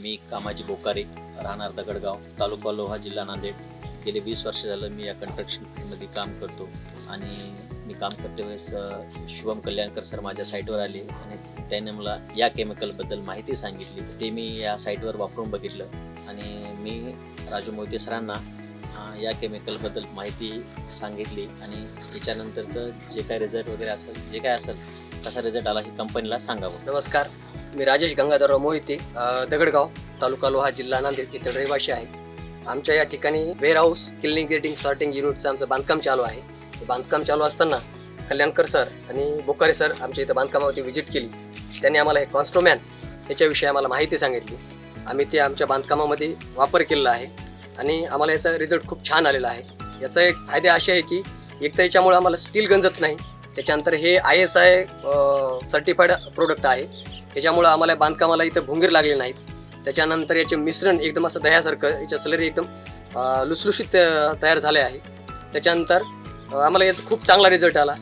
मी कामाजी बोकारे राहणार दगडगाव तालुका लोहा जिल्हा नांदेड. गेले वीस वर्ष झालं मी या कन्स्ट्रक्शन फील्डमध्ये काम करतो. आणि मी काम करते वेळेस शुभम कल्याणकर सर माझ्या साईटवर आले आणि त्याने मला या केमिकलबद्दल माहिती सांगितली. ते मी या साईटवर वापरून बघितलं. आणि मी राजू मोहिते सरांना या केमिकलबद्दल माहिती सांगितली. आणि याच्यानंतरचं जे काय रिझल्ट वगैरे असेल जे काय असेल कसा रिझल्ट आला हे कंपनीला सांगावं. नमस्कार. मी राजेश गंगाधरराव मोहिते दगडगाव तालुका लोहा जिल्हा नांदेड इथं रहिवाशी आहे. आमच्या या ठिकाणी वेअरहाऊस किल्लिंग ग्रेडिंग सॉर्टिंग युनिटचं आमचं बांधकाम चालू आहे. बांधकाम चालू असताना कल्याणकर सर आणि बोकारे सर आमच्या इथं बांधकामावरती व्हिजिट केली. त्यांनी आम्हाला हे कॉन्स्ट्रोमॅन याच्याविषयी आम्हाला माहिती सांगितली. आम्ही ते आमच्या बांधकामामध्ये वापर केलेला आहे आणि आम्हाला याचा रिझल्ट खूप छान आलेला आहे. याचा एक फायदे असे आहे की एक तर याच्यामुळे आम्हाला स्टील गंजत नाही. त्याच्यानंतर हे I S I certified product आहे. त्याच्यामुळं आम्हाला बांधकामाला इथं भुंगीर लागले नाहीत. त्याच्यानंतर याचे मिश्रण एकदम असं दह्यासारखं याच्या सलरी एकदम लुसलुशीत तयार झाले आहे. त्याच्यानंतर आम्हाला याचा खूप चांगला रिझल्ट आला.